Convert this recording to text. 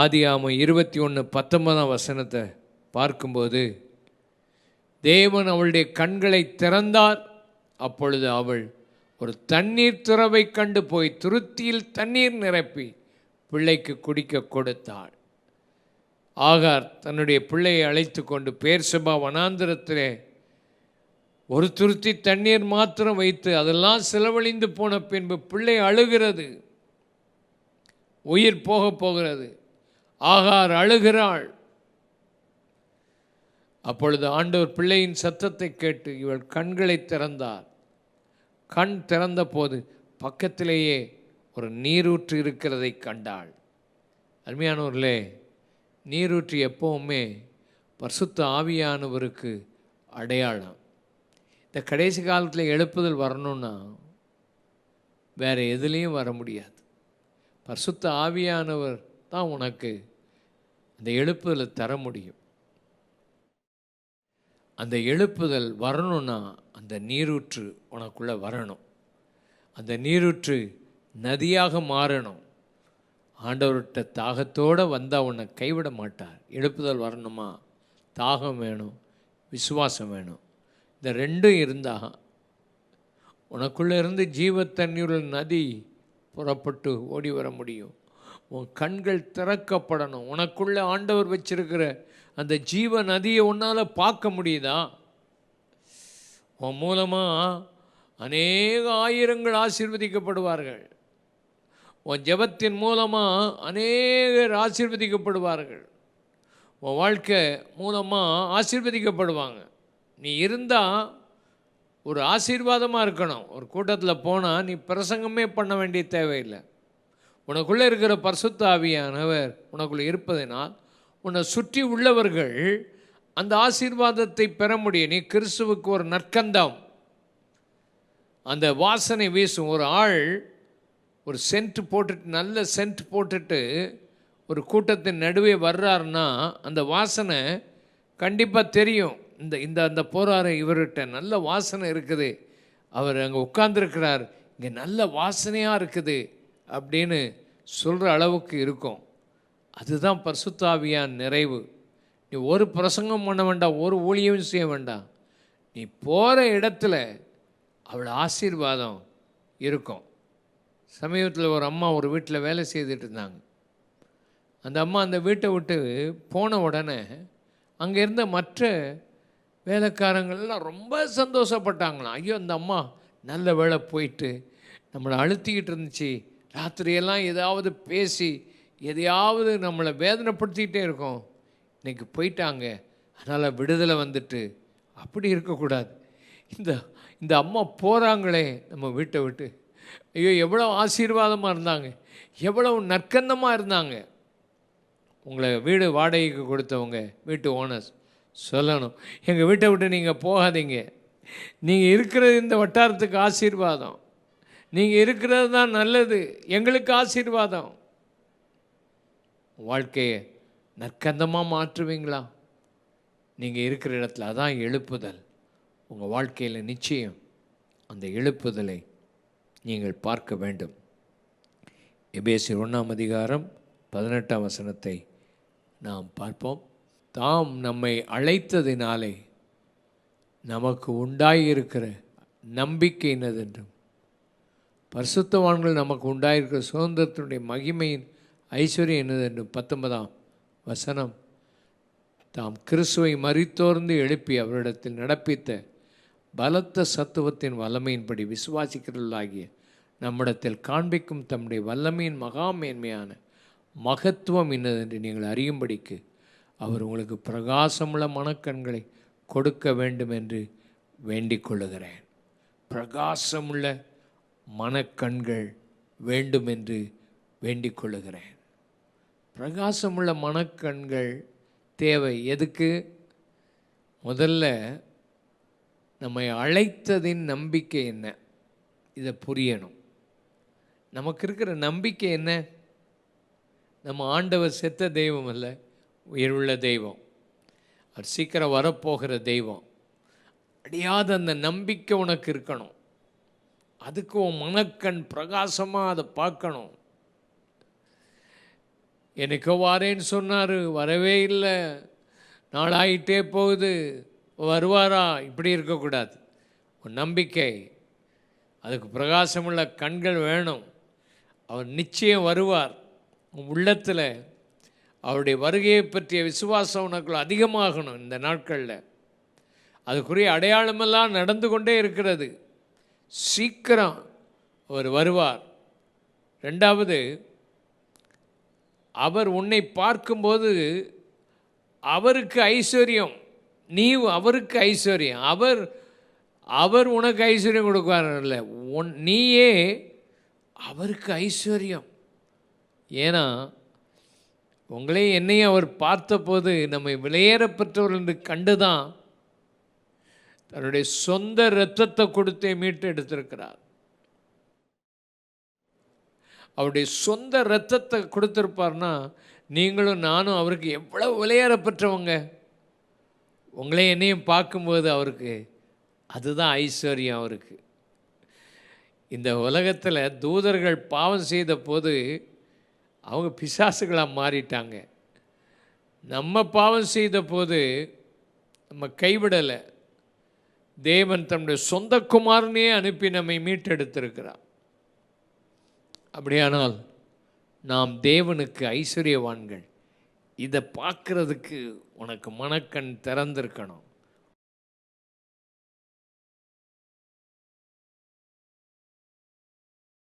ஆதியாம இருபத்தி ஒன்று பத்தொன்பதாம் வசனத்தை பார்க்கும்போது தேவன் அவளுடைய கண்களை திறந்தார். அப்பொழுது அவள் ஒரு தண்ணீர் துறவை கண்டு போய் துருத்தியில் தண்ணீர் நிரப்பி பிள்ளைக்கு குடிக்க கொடுத்தாள். ஆகார் தன்னுடைய பிள்ளையை அழைத்து கொண்டு பேர்சபா வனாந்திரத்திலே ஒரு துருத்தி தண்ணீர் மாத்திரம் வைத்து அதெல்லாம் செலவழிந்து போன பின்பு பிள்ளை அழுகிறது. உயிர் போக போகிறது. ஆகார் அழுகிறாள். அப்பொழுது ஆண்டவர் பிள்ளையின் சத்தத்தை கேட்டு இவள் கண்களை திறந்தார். கண் திறந்த போது பக்கத்திலேயே ஒரு நீரூற்று இருக்கிறதை கண்டாள். அருமையானவர்களே நீரூற்று எப்பவுமே பரிசுத்த ஆவியானவருக்கு அடையாளம். இந்த கடைசி காலத்தில் எழுப்புதல் வரணும்னா வேறு எதுலேயும் வர முடியாது. பரிசுத்த ஆவியானவர் தான் உனக்கு அந்த எழுப்புதலை தர முடியும். அந்த எழுப்புதல் வரணும்னா அந்த நீரூற்று உனக்குள்ளே வரணும். அந்த நீரூற்று நதியாக மாறணும். ஆண்டவர்கிட்ட தாகத்தோடு வந்தால் உன்னை கைவிட மாட்டார். எழுப்புதல் வரணுமா? தாகம் வேணும் விசுவாசம் வேணும். இந்த ரெண்டும் இருந்தால் உனக்குள்ளே இருந்து ஜீவ நதி புறப்பட்டு ஓடி வர முடியும். உன் கண்கள் திறக்கப்படணும். உனக்குள்ளே ஆண்டவர் வச்சிருக்கிற அந்த ஜீவ நதியை உன்னால் பார்க்க முடியுதா? உன் மூலமாக அநேக ஆயிரங்கள் ஆசீர்வதிக்கப்படுவார்கள். உன் ஜெபத்தின் மூலமாக அநேகர் ஆசீர்வதிக்கப்படுவார்கள். உன் வாழ்க்கை மூலமாக ஆசீர்வதிக்கப்படுவாங்க. நீ இருந்தால் ஒரு ஆசீர்வாதமாக இருக்கணும். ஒரு கூட்டத்தில் போனால் நீ பிரசங்கமே பண்ண வேண்டிய தேவையில்லை. உனக்குள்ளே இருக்கிற பரிசுத்தாவியானவர் உனக்குள்ளே இருப்பதனால் உன்னை சுற்றி உள்ளவர்கள் அந்த ஆசீர்வாதத்தை பெற முடியும். நீ கிறிஸ்துவுக்கு ஒரு நற்கந்தம். அந்த வாசனை வீசும். ஒரு ஆள் ஒரு சென்ட் போட்டுட்டு நல்ல சென்ட் போட்டுட்டு ஒரு கூட்டத்தின் நடுவே வர்றாருன்னா அந்த வாசனை கண்டிப்பாக தெரியும். இந்த இந்த அந்த போராறு இவர்கிட்ட நல்ல வாசனை இருக்குது. அவர் அங்கே உட்கார்ந்துருக்கிறார். இங்கே நல்ல வாசனையாக இருக்குது அப்படின்னு சொல்கிற அளவுக்கு இருக்கும். அதுதான் பரிசுத்தாவியான் நிறைவு. நீ ஒரு பிரசங்கம் பண்ண வேண்டாம் ஒரு ஊழியம் செய்ய வேண்டாம். நீ போகிற இடத்துல அவள் ஆசீர்வாதம் இருக்கும். சமீபத்தில் ஒரு அம்மா ஒரு வீட்டில் வேலை செய்துட்டு இருந்தாங்க. அந்த அம்மா அந்த வீட்டை விட்டு போன உடனே அங்கே இருந்த மற்ற வேலைக்காரங்கள்லாம் ரொம்ப சந்தோஷப்பட்டாங்களாம். ஐயோ அந்த அம்மா நல்ல வேலை போயிட்டு நம்மளை அழுத்திக்கிட்டு இருந்துச்சு. ராத்திரியெல்லாம் ஏதாவது பேசி எதையாவது நம்மளை வேதனைப்படுத்திக்கிட்டே இருக்கோம். இன்றைக்கி போயிட்டாங்க. அதனால் விடுதலை வந்துட்டு அப்படி இருக்கக்கூடாது. இந்த இந்த அம்மா போகிறாங்களே நம்ம வீட்டை விட்டு. ஐயோ எவ்வளோ ஆசீர்வாதமாக இருந்தாங்க. எவ்வளவு நற்கந்தமாக இருந்தாங்க. உங்களை வீடு வாடகைக்கு கொடுத்தவங்க வீட்டு ஓனர்ஸ் சொல்லணும். எங்கள் வீட்டை விட்டு நீங்கள் போகாதீங்க. நீங்கள் இருக்கிறது இந்த வட்டாரத்துக்கு ஆசீர்வாதம். நீங்கள் இருக்கிறது தான் நல்லது. எங்களுக்கு ஆசீர்வாதம். வாழ்க்கையை நற்கந்தமாக மாற்றுவீங்களா? நீங்கள் இருக்கிற இடத்துல அதான் எழுப்புதல். உங்கள் வாழ்க்கையில் நிச்சயம் அந்த எழுப்புதலை நீங்கள் பார்க்க வேண்டும். எபேசி ஒன்றாம் அதிகாரம் பதினெட்டாம் வசனத்தை நாம் பார்ப்போம். தாம் நம்மை அழைத்ததினாலே நமக்கு உண்டாயிருக்கிற நம்பிக்கை என்னதென்றும்? பரிசுத்தவான்கள் நமக்கு உண்டாயிருக்கிற சுதந்திரத்தினுடைய மகிமையின் ஐஸ்வர்யம் என்று பத்தொன்பதாம் வசனம். தாம் கிறிஸ்துவை மறித்தோர்ந்து எழுப்பி அவரிடத்தில் நடப்பித்த பலத்த சத்துவத்தின் வல்லமையின்படி விசுவாசிக்கிறவர்களாகிய நம்மிடத்தில் காண்பிக்கும் தம்முடைய வல்லமையின் மகா மேன்மையான மகத்துவம் என்னதென்று நீங்கள் அறியும்படிக்கு அவர் உங்களுக்கு பிரகாசமுள்ள மனக்கண்களை கொடுக்க வேண்டும் என்று வேண்டிக் கொள்ளுகிறேன். பிரகாசமுள்ள மனக்கண்கள் வேண்டும் என்று வேண்டிக் கொள்ளுகிறேன் பிரகாசமுள்ள மனக்கண்கள் தேவை. எதுக்கு? முதல்ல நம்மை அழைத்ததின் நம்பிக்கை என்ன? இதை புரியணும். நமக்கு இருக்கிற நம்பிக்கை என்ன? நம்ம ஆண்டவர் செத்த தெய்வம் அல்ல உயிருள்ள தெய்வம். அவர் சீக்கிரம் வரப்போகிற தெய்வம். அடியாத அந்த நம்பிக்கை உனக்கு இருக்கணும். அதுக்கு உன் மனக்கண் பிரகாசமாக அதை பார்க்கணும். எனக்கோ வாரேன்னு சொன்னார் வரவே இல்லை. நாளாயிட்டே போகுது. வருவாரா? இப்படி இருக்கக்கூடாது. உன் நம்பிக்கை. அதுக்கு பிரகாசமுள்ள கண்கள் வேணும். அவர் நிச்சயம் வருவார். உன் உள்ளத்தில் அவருடைய வருகையை பற்றிய விசுவாசம் உனக்குள்ள அதிகமாகணும் இந்த நாட்களில். அதுக்குரிய அடையாளமெல்லாம் நடந்து கொண்டே இருக்கிறது. சீக்கிரம் அவர் வருவார். ரெண்டாவது அவர் உன்னை பார்க்கும்போது அவருக்கு ஐஸ்வர்யம் நீ அவருக்கு ஐஸ்வர்யம். அவர் அவர் உனக்கு ஐஸ்வர்யம் கொடுக்குவார்ல உன் நீயே அவருக்கு ஐஸ்வர்யம். ஏன்னா உங்களே என்னையும் அவர் பார்த்தபோது நம்மை விலையேறப்பட்டவர்கள் என்று கண்டுதான் தன்னுடைய சொந்த இரத்தத்தை கொடுத்தே மீட்டு எடுத்திருக்கிறார். அவருடைய சொந்த இரத்தத்தை கொடுத்துருப்பார்னா நீங்களும் நானும் அவருக்கு எவ்வளவு விலையேறப்பட்டவங்க உங்களே என்னையும் பார்க்கும்போது அவருக்கு அதுதான் ஐஸ்வர்யம் அவருக்கு. இந்த உலகத்தில் தூதர்கள் பாவம் செய்த போது அவங்க பிசாசுகளாக மாறிட்டாங்க. நம்ம பாவம் செய்த போது நம்ம கைவிடலை. தேவன் தன்னுடைய சொந்த குமாரனையே அனுப்பி நம்மை மீட்டெடுத்திருக்கிறார். அப்படியானால் நாம் தேவனுக்கு ஐஸ்வர்யவான்கள். இதை பார்க்குறதுக்கு உனக்கு மனக்கண் திறந்திருக்கணும்.